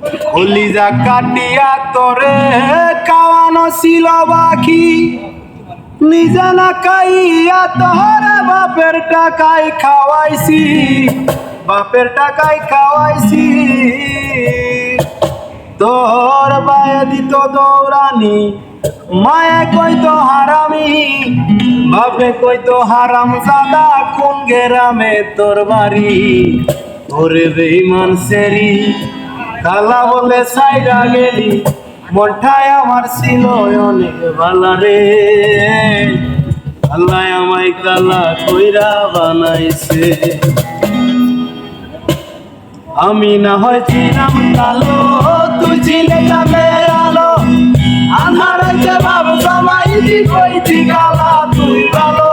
কলিজা কাটিয়া তোরে কাওয়ানো ছিল বাকি নিজে না খাইয়া তোরে বাপের টাকায় খাওয়াইছি। বাপের টাকায় খাওয়াইছি। তোর বায়ে দিত দৌড়ানি, মায়ে কইতো হারামি। বাপে কইতো হারাম জাদা কোন গেরামে তোর বাড়ি? ওরে বেইমান সেরি। কালা বলে সাইডা গেলি। মনটায় আমার ছিল অনেক ভালা রে। আল্লাহ আমায় কালা কইরা বানাইছে। আমি না হয় ছিলাম কালো, তুই ছিলে যাবে আলো আধার আছে ভাব সবাই দি কইতি কালা, তুই ভালো।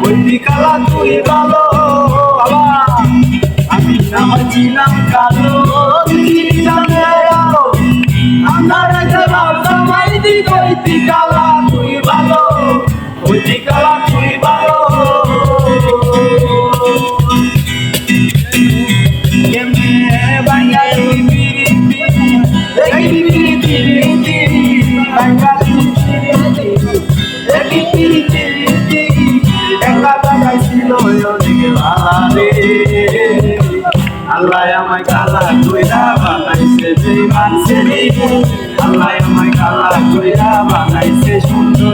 কইতি কালা, তুই ভালো। আমি না হয় ছিলাম কালো আছে ভাব সবাই দি কইতি কালা তুই ভালো কইতি কালা তুই ভালো আল্লাহ আমায় কালা কইরা বানাইছে বেঈমান ছেলে আল্লাহ আমায় কালা কইরা বানাইছে সুন্দর